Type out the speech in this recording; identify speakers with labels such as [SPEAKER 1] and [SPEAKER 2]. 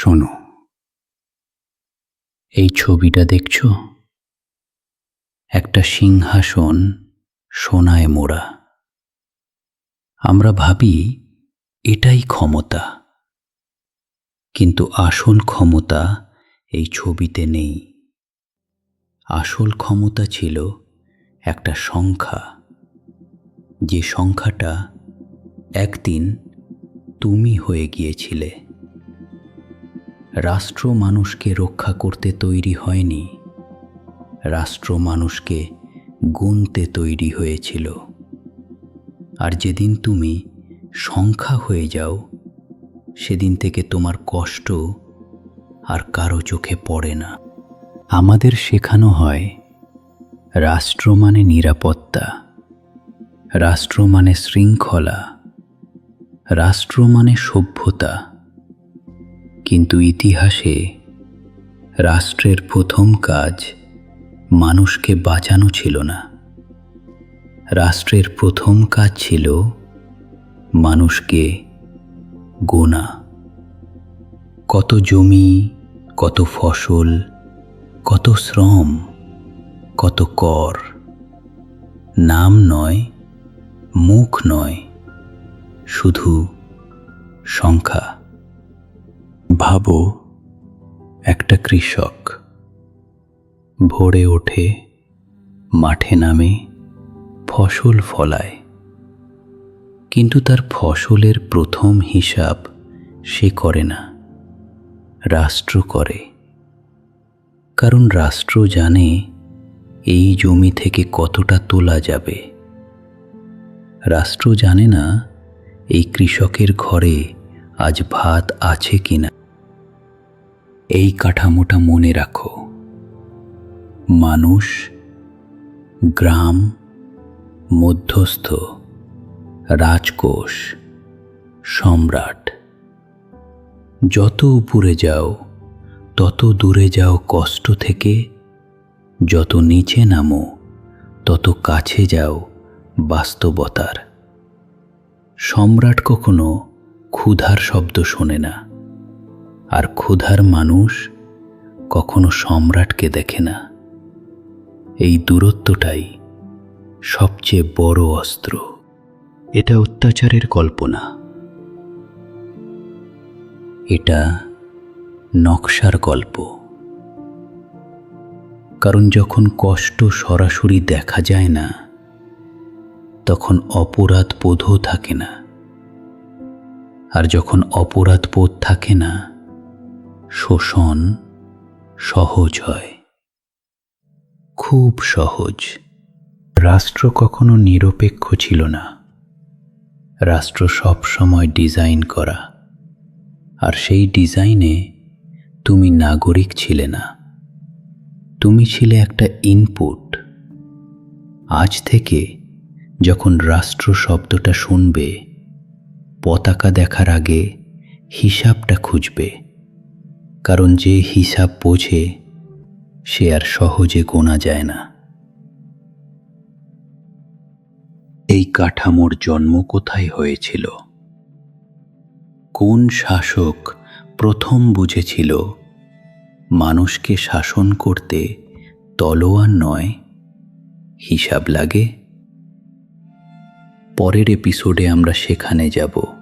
[SPEAKER 1] শোনো। এই ছবিটা দেখছ? একটা সিংহাসন সোনায় মোড়া। আমরা ভাবি, এটাই ক্ষমতা। কিন্তু আসল ক্ষমতা এই ছবিতে নেই। আসল ক্ষমতা ছিল একটা সংখ্যা। যে সংখ্যাটা একদিন তুমি হয়ে গিয়েছিলে। রাষ্ট্র মানুষকে রক্ষা করতে তৈরি হয়নি। রাষ্ট্র মানুষকে গুনতে তৈরি হয়েছিল। আর যেদিন তুমি সংখ্যা হয়ে যাও, সেদিন থেকে তোমার কষ্ট আর কারও চোখে পড়ে না। আমাদের শেখানো হয়, রাষ্ট্র মানে নিরাপত্তা, রাষ্ট্র মানে শৃঙ্খলা, রাষ্ট্র মানে সভ্যতা। কিন্তু ইতিহাসে রাষ্ট্রের প্রথম কাজ মানুষকে বাঁচানো ছিল না। রাষ্ট্রের প্রথম কাজ ছিল মানুষকে গোনা। কত জমি, কত ফসল, কত শ্রম, কত কর। নাম নয়, মুখ নয়, শুধু সংখ্যা। ভাবো, একটা কৃষক ভোরে ওঠে, মাঠে নামে, ফসল ফলায়। কিন্তু তার ফসলের প্রথম হিসাব সে করে না, রাষ্ট্র করে। কারণ রাষ্ট্র জানে এই জমি থেকে কতটা তোলা যাবে। রাষ্ট্র জানে না এই কৃষকের ঘরে আজ ভাত আছে কিনা। এই কাঠামোটা মনে রাখো। মানুষ, গ্রাম, মধ্যস্থ, রাজকোষ, সম্রাট। যত উপরে যাও, তত দূরে যাও কষ্ট থেকে। যত নিচে নামো, তত কাছে যাও বাস্তবতার। সম্রাট কখনো ক্ষুধার শব্দ শোনে না। আর ক্ষুধার মানুষ কখনো সম্রাটকে দেখে না। এই দূরত্বটাই সবচেয়ে বড় অস্ত্র। এটা অত্যাচারের কল্পনা। এটা নকশার গল্প। কারণ যখন কষ্ট সরাসরি দেখা যায় না, তখন অপরাধ বোধও থাকে না। আর যখন অপরাধ বোধ থাকে না শোষণ সহজ হয়। খুব সহজ। রাষ্ট্র কখনো নিরপেক্ষ ছিল না। রাষ্ট্র সব সময় ডিজাইন করা। আর সেই ডিজাইনে তুমি নাগরিক ছিলে না। তুমি ছিলে একটা ইনপুট। আজ থেকে যখন রাষ্ট্র শব্দটা শুনবে, পতাকা দেখার আগে হিসাবটা খুঁজবে। কারণ যে হিসাব বোঝে, সে আর সহজে গোনা যায় না। এই কাঠামোর জন্ম কোথায় হয়েছিল? কোন শাসক প্রথম বুঝেছিল, মানুষকে শাসন করতে তলোয়ার নয়, হিসাব লাগে? পরের এপিসোডে আমরা সেখানে যাব।